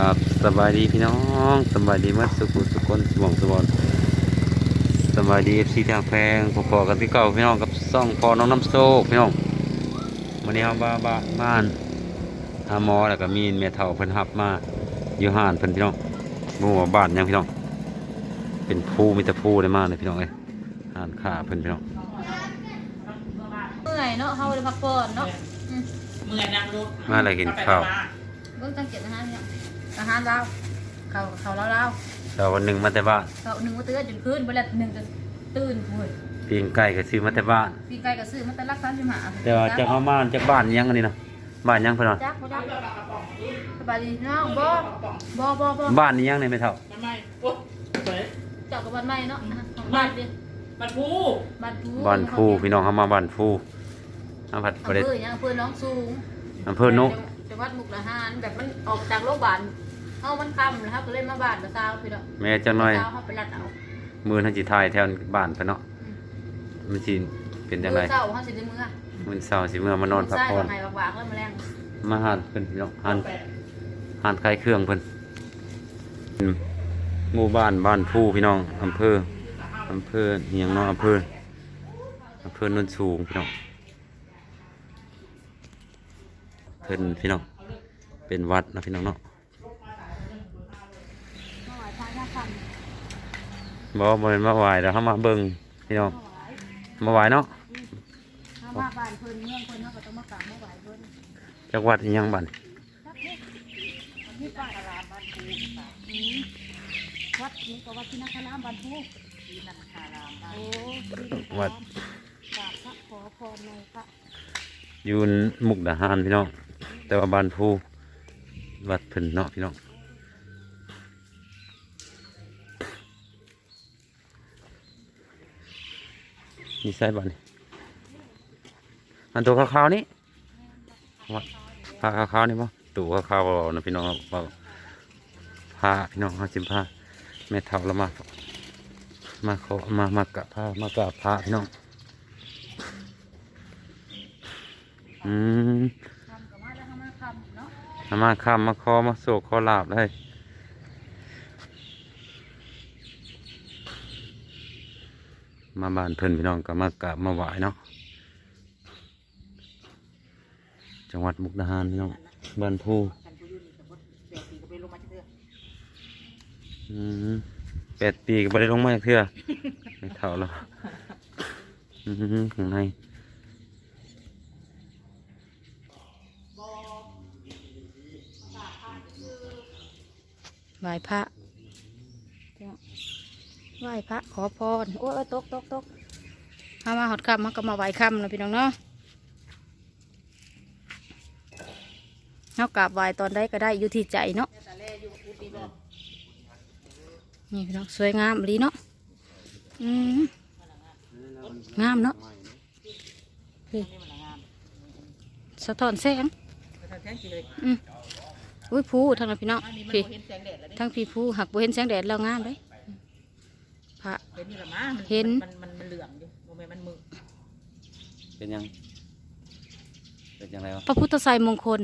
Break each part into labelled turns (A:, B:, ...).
A: ครับสบายดีพี่น้องสบายดีมัดสุขุสุขคนสมองสมองสบายดีเอฟซีทางแพงพอๆกันที่เก่าพี่น้องกับซ่องพอน้องน้ำโซกพี่น้องวันนี้เราบ้าบ้าบ้านหาหมอแล้วก็มีเมียเฒ่าเพิ่นหับมาอยู่ห้านเพิ่นพี่น้องบ่ฮู้ว่าบ้านหยังพี่น้อง เป็นผู้มีแต่ผู้ได้มากเลยพี่น้องเอ้ยห้านขาเพิ่นพี่น้อง
B: เมื่อยเนาะเขาเลยพักผ่อนเนาะอืม
C: เมื่อนั่งรถ
A: มาอะไรกินข้าว
B: เบิ่งจังเก็บอาหารเนี่ย อาหารลาวเขาเขาลาวลาว
A: แต่วันหนึ่งมาแต่บ้าน
B: เขาหนึ่งว่าตื่นจนคืนเวลาหนึ่งจะตื่นโอ้ย
A: ปีงไก่ก็ซื้อมาแต่บ้าน
B: ปีไก่ก็ซื้อมาแต่รักสามสิบห้า
A: แต่ว่าจากเขามาจากบ้านยังอันนี้เนาะบ้านยังเพิ่นเนาะ
B: จักบ่จักสบายดีน้องบ่บ่บ่บ่
A: บ้านนี้ยังเนี่ยไม่เท่า
C: มันไม่โอ้เฮ้ย
B: เจ้ากับบ้านใหม่เนาะของบ้านดิ
C: มันผู้
B: บ้านผู้
A: บ้านฟูพี่น้องเขามาบ้านฟูอำเภอ
B: อำ
A: ประเดช
B: เภอหยังอำเภอหน้องสูง
A: อำเภอนุ
B: จังหวัดมุกดาหารแบบมันออกจากโรงพยาบาล เฮามันค่ำแล้วครับก็เลยมาบ้านมาซาวพี่เนาะ
A: แม่จังหน่อย
B: ซาวเฮาไปรัดเอา
A: มือท่านจิทายแถวบ้านเพิ่นเนาะมันสิเป็นจังได
B: มื้อเช้าเฮาสิได้มื้อ
A: มื้อเช้าสิเมื่อมานอนพักผ่อน
B: ใช่บากๆแล้วมาแรง
A: มาหานเพิ่นพี่น้องหานหานขายเครื่องเพิ่นหมู่บ้านบ้านฟูพี่น้องอำเภออำเภอเฮียงเนาะอำเภออำเภอโนนสูงพี่น้องเพิ่นพี่น้องเป็นวัดนะพี่น้องเนาะ บ่บ่เป็นมาไหวแล้วเขามาเบิ่งพี่น้องมาไหวเนาะ
B: ถ้ามาบ้านเพิ่นเมืองเพิ่นเนาก็ต้องมากราบมาไหว้เพิ่น
A: จักวัดอีหยังบัด
B: นี่ป้าตลาดบ้านภูอืมวัดนี้ก็วัดที่นักขารามบ้านภูที่นักขารามโอ้ที่
A: วัด
B: กราบพระขอพรหน่อยพระ
A: อยู่มุกดาหารพี่น้องแต่ว่าบ้านภูวัดเพิ่นเนาะพี่น้อง นี่ใส่บัดนี่อันตัวขาวๆนี่วัดผ้าขาวๆนี่บ่ตัวขาวๆนะพี่น้องว่าผ้าพี่น้องเฮาสิผ้าแม่เฒ่าละมา มาขอมามากราบพระมากราบพระพี่น้องอืม
B: ทำกับมาแล้วทำมาคำเนาะ
A: มามาคำมาคอมาโศกคอลาบเลย มาบ้านเพิ่นพี่น้องก็มากราบมาไหว้เนาะจังหวัดมุกดาหารพี่น้องบ้านผู้
C: กันผู้ยืนกับรถแปดปีก็ไปลงมาเชื่อ
A: อืมแปดปีก็บ่ได้ลงมาจากเทื่อไม่เท่าแล้วอืมข้างใน
B: ไหว้พระ ไหว้พระขอพรโอ้ยตกตกตกเอามาหอดคำมาก็มาไหว้คำนะพี่น้องเนาะเอากราบไหว้ตอนใดก็ได้อยู่ที่ใจเนาะนี่พี่น้องสวยงามดีเนาะอืมงามเนาะนี่สะท้อนแสง
C: แท้จริงเลย
B: อืมอุ้ยผู้ทางนั้นพี่น้อง
C: อันนี้มัน
B: พี่
C: เห็นแสงแดดแล้วนี่
B: ทั้งพี่ผู้หักบ่เห็นแสงแดดแล้วงามเลย พระ
C: เห็นนี่ละมั้ง
B: เห็น
C: มันมันมันเหลืองอยู่โมเมนมันมือ
A: เป็นยัง เป็นยังไงวะ
B: พระพุทธไสยมงคล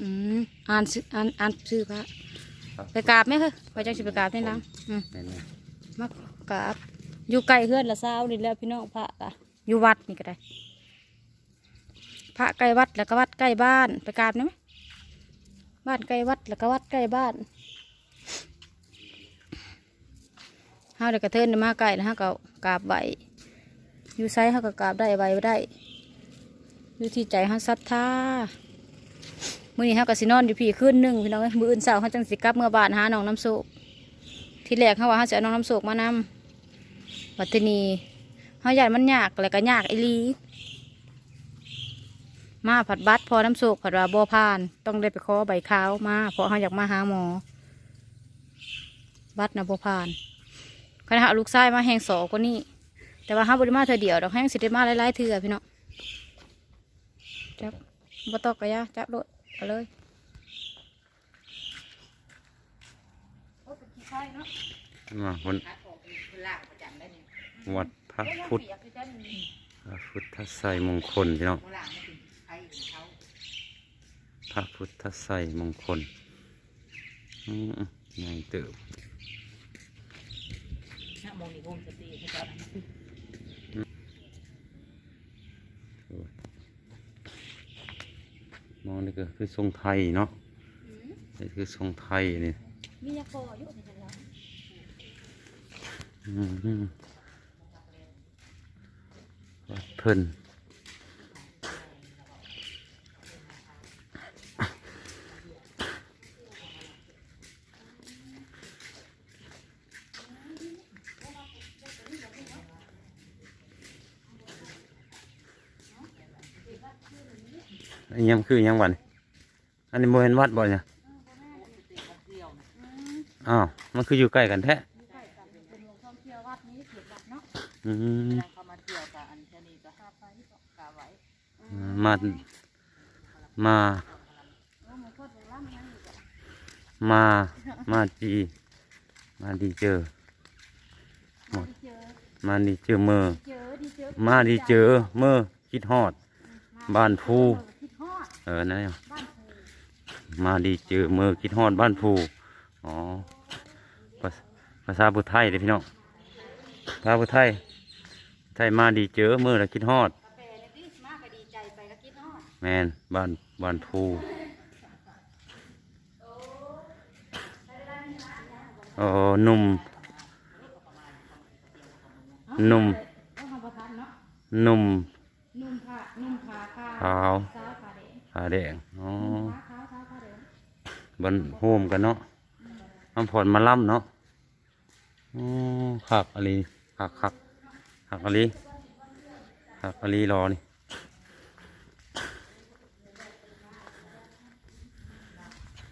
B: อืมอ่านชื่ออ่านอ่านชื่อพระ
A: ครับ
B: ไปกราบไหมคือไปจังสิไปกราบนี่ลังอืม
A: แม่นไหม
B: มากราบ อยู่ใกล้เฮือนละเศร้านี่แหล้วพี่น้องพระกะอยู่วัดนี่ก็ได้ พระใกล้วัดแล้วก็วัดใกล้บ้าน ไปกราบได้ไหมบ้านใกล้วัดแล้วก็วัดใกล้บ้าน เฮาเดี๋ยวกระเทินมาใกล้แล้วเฮาก็กราบไหวอยู่ไซเฮาก็กราบได้ไหวบ่ได้อยู่ที่ใจเฮาศรัทธามื้อนี้เฮาก็สินอนอยู่พี่คืนหนึงพี่น้องมื้ออื่นเช้าเฮาจังสิกลับเมื่อบ้านหาน้องน้ำโศกที่แรกเฮาว่าเฮาสิเอาน้องน้ำโศกมานำบัดทีนี้เฮาญาติมันยากแล้วก็ยากอีหลีมาผัดบัตรพอน้ำโศกผัดว่าบ่ผ่าน ต้องได้ไปขอใบขาวมาเพราะเฮาอยากมาหาหมอ บัตรนะบ่ผ่าน คณะลูกชายมาแหงสอกว่านี้ แต่ว่าเฮาบ่ได้มาเธอเดียวดอกแห้งสิได้มาหลายๆเทื่อพี่น้องจับบตอกกะยาจับรถเอาเลย
A: มาวันวัดพระพุทธพระพุทธไสยมงคลพี่น้องพระพุทธไสยมงคลอืมง่ายเติบ
C: มองนี่โฮมสเตย์เขาจะเอา
A: มองนี่ก็คือทรงไทยเนาะนี่คือทรงไทยนี่
B: มียาคออยู่ในนั้นแล้ว
A: อืมวัดเพิ่น อันนี้มันคือหยังวันอันนี้โมเห็นวัดบ่เนี่ยอ้าวมันคืออยู่ใกล้กันแท้
B: ใกล้กันเป็นวงท่องเที่ยววัดนี้เขตวัดเนาะ
A: อืม
C: เวลาเขามาเที่ยวกับอันเท่านี้ก็ห้าไปกาไว้
A: มามา
B: โอ้หมันโคตรล่ำยังอยู่จ้ะ
A: มา มาดีมาดีเจอ
B: มาดีเจอ
A: มาดีเจอเมื่อ
B: เจอดีเจอ
A: มาดีเจอเมื่อคิดฮอด บ้านภู
B: คิดฮอด
A: เออนั่นแหละ
B: บ้านภู
A: มาดีเจอเมื่อคิดฮอดบ้านภูอ๋อภาษภาษาพุทธไทยเลยพี่น้องภาษาพุทธไทยไทยมาดีเจอเมื่อแล้วคิดฮอด
B: กาแฟเนี่ยดิมากก็ดีใจไปก็คิดฮอด
A: แมนบ้านบ้านภูโอ้หนุ่มหนุ่ม
B: ต้องทำประทานเนาะ
A: หนุ่ม
B: นุ่มผ้านุ่มผ้าขาว
A: ขาว
B: สาว ผ้าแดง
A: ขาแดงอ๋อ
B: ผ้าขาวสาวผ้าแดง
A: บนโฮมกันเนาะน้ำผลมาล่ำเนาะอ๋อขักอะไรขักขักขักอะไรขักอะไรรอนี่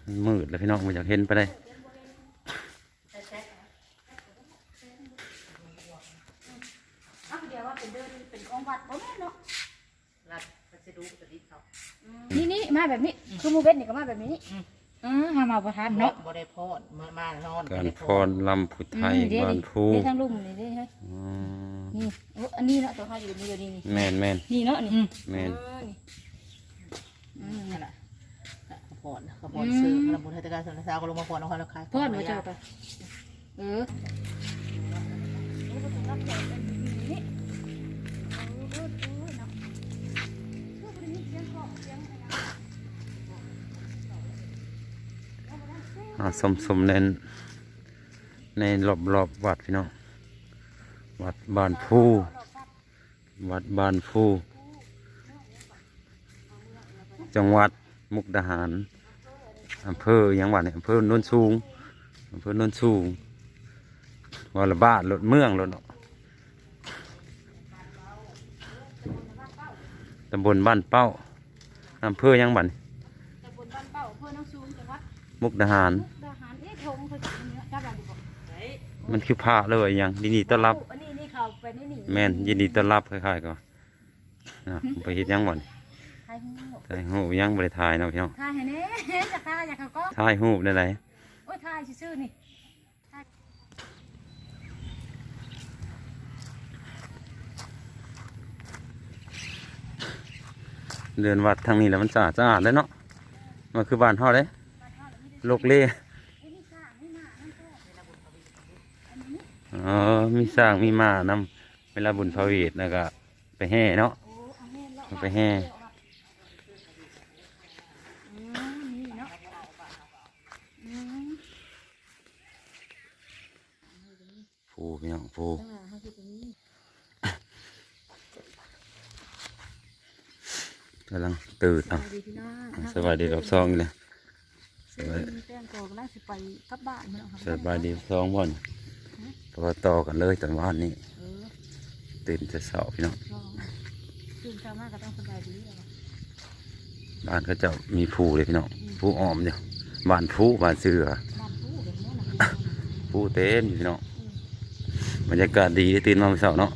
A: มันมืดแล้วพี่น้องไมาอยากเห็นไปได้
B: อ้าวเดี๋ยวว่าเป็นเดินเป็นของวัดบ่แม่นเนาะ
C: รัดพัสดุสดิเขา
B: นี่นี่มาแบบนี้ คือหมูเบ็ดนี่ก็มาแบบนี้อือหามาประทาน
C: เนาะ
B: เนาะ
C: บ่ได้พอดมามานอน
A: การ
C: บ่ได้
A: พ
C: พอ
A: ร
C: ด
A: ลำพุทธไทย
B: อืมเดี๋ยว
A: บ้าน
B: ดิ
A: ภู
B: เดี๋ยวทั้งลุ่มนี่เด้เฮ้ย
A: อ๋อ
B: นี่โอ้อันนี้เนาะตัวเขาอยู่นี่อยู่นี่นี่
A: แมนแมน
B: นี่เนาะนี่
A: แมน
B: เออนี่อืม
C: นั่นแหละเขาพอดเขาพอดซื้อแล้วบุญเทศกาลสนสาวก็ลงมาพอดเอาเขาแล้วขาย
B: พอดมาเจ้าไปเออ ส
A: มสมในในรอบรอบๆวัดพี่น้อง วัดบ้านภูวัดบ้านภูจังหวัดมุกดาหารอำเภอหยังหวัดเนี่ยอำเภอโนนสูงอำเภอโนนสูงวาละบ้านรถเมืองรถเนาะตำบลบ้านเป้าอำเภอหยังบัดนี่
B: ตำบลบ้านเป้าอำเภอน้องซูมจังหวัด
A: มุกดาหาร
B: มุกดาหารเอ๊ะธงเขาจะเป็นเนื้อจ้าแบบดีบอก
A: มันคือพระเลยอย่างยินดีต้อนรับ
B: อันนี้นี่เขาไปนี่นี่
A: แม่นยินดีต้อนรับคล้ายๆก็นะไปเฮ็ดหยังบ่น
B: ทายหู
A: ถ่ายรูปยังบ่ได้ถ่ายเนาะพี่น้อง
B: ทายให้แน่อยากทายอยากเขาก็
A: ถ่ายรูปได้ไหน
B: โอ้ยทายซื่อๆนี่
A: เดินวัดทางนี้แล้วมันสะอาดสะอาดเลยเนาะมันคือบ้านเฮาเด้โลกเล่
B: อุ้ยนี่ซ่าไม่มานั่นก็
A: อ๋อ มีสร้างมีมานำเวลาบุญพระเวทแล้วก็ไปแห่เนาะ
B: โอ้เอาแม่นแล้ว
A: ไปแห่
B: อืมนี่เนาะอืม
A: ผู้พี่น้องผู้
B: จังหวะเขาสิตรงนี้
A: กำลังตื่น
B: ส
A: อะ
B: วัสดีพี่น้อง
A: สวัสดีรอบสองนี่เลย
B: ซึ่งแป้งโตกำลังสิไปกลับบ้านเนาะครับ
A: สบายดีรอบสองบ่น เพราะว่าต่อกันเลยตอนวันนี้
B: เออ
A: ตื่นจะเสาพี่น้อง
B: ก็ตื่นเช้ามากก็ต้องสบายดีแล้ว
A: บ้านเขาเจะมีผู้เลยพี่น้องผู้อ้อมเนี่ยบ้านผู้บ้านเสือ
B: บ้านผู้เห็นไหมนะ
A: ผู้เต้นอยู่พี่น้องบรรยากาศดีได้ตื่นมาเมื่อเช้าเนาะ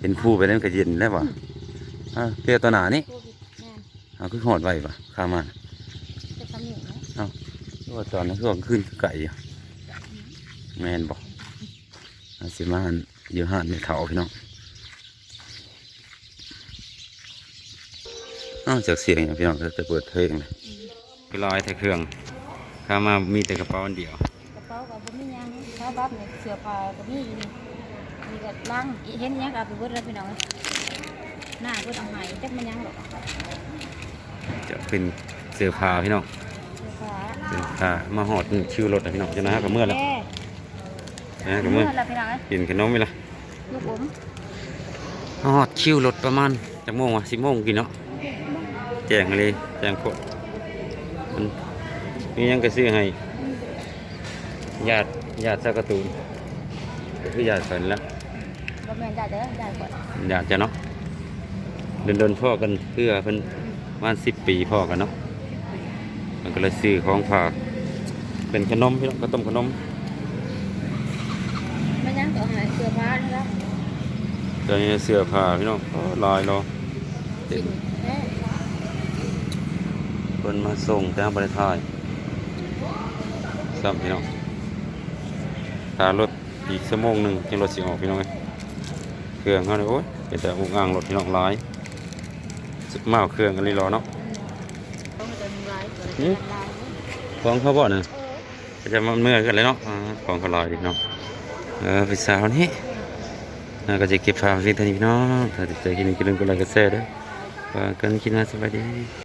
A: เห็นผู้ไปนั่นก็เย็นแล้วว่ะอะเตี้ยตัวหนานี่
B: โควิดแม่น
A: เอาคือหอดไว้ปะข้ามา
B: จะทำหนึ่งเนาะ
A: เพราะว่าตอนนั้นช่วงขึ้นคือไก่อยู่แมนบอก อาสิมาหันอยู่หันไม่เท่าพี่น้องอ้าวจากเสียงอย่างพี่น้องจะเปิดเพลงเลยคือลอยแต่เครื่องขข้ามามีแต่กระเป๋าอันเดียว
B: กระเป๋ากับบ่มีหยังถ้าบับเนี่ยเสื้อผ้าก็มีอยู่นี่นี่ก็ล้างอีเห็นหยังก็เอาไปเบิดแล้วพี่น้องหน้าเพิ่นเอาให้จักมันหยังดอก
A: จะเป็นเสื้อผ้าพี่น้อง
B: เสื้อผ้า
A: เสื้อผ้ามาหอดชิวรถนะพี่น้องจะนะฮะกับเมื่อแล้ว
B: แนะ
A: กับ
B: เมื่
A: เมื่
B: อ
A: อ
B: แล้วพี่น้องเอ้ย
A: กินขนมไหมล่ะ
B: ลูกอม
A: ฮอดชิวรถประมาณจักโมงวะสิบโมงกินเนาะแจ้งเลยแจ้งพวกมันมีหยังก็ซื้อให้ญาติญาติสักการ์ตูนก็คือญาติกันละ
B: บ่แม่นได้เด้อได้ก่อน
A: ญาติจะเนาะเดินเดินๆพ่อกันเพื่อเพิ่นประมาณสิบปีพ่อกันเนาะมันก็เลยซื้อของฝากเป็นขนมพี่น้องก็ต้มขนม
B: มันหยังก็เอาให้เสื้อผ้านี่ละ
A: ตอนนี้เสื้อผ้าพี่น้องโอ้ลายรอเต็ม
B: เอ้ย
A: เพิ่นมาส่งแต่บริทายซ้ำพี่น้องตารถอีกชั่วโมงหนึ่งจังรถสิออกพี่น้องเอ้ยเครื่องเขาเนี่ยโอ้ยเป็นแต่อุกอ่างรถพี่น้องลายมาเอาเครื่องกันเลยรอเนาะ
B: ต้องจะมีลาว
A: หืม
B: ลาย
A: ของเขาบ่เนี่ยจะมันเมื่อยกันเลยเนาะของเขาลอยดิเนาะ เออพี่สาวนี่อ่าก็จะเก็บภาพไว้ที่นี่พี่น้องถ้าติดใจกินกินเรื่องก็ไลค์ก็แชร์เด้อว่ากันกินนะสบายดี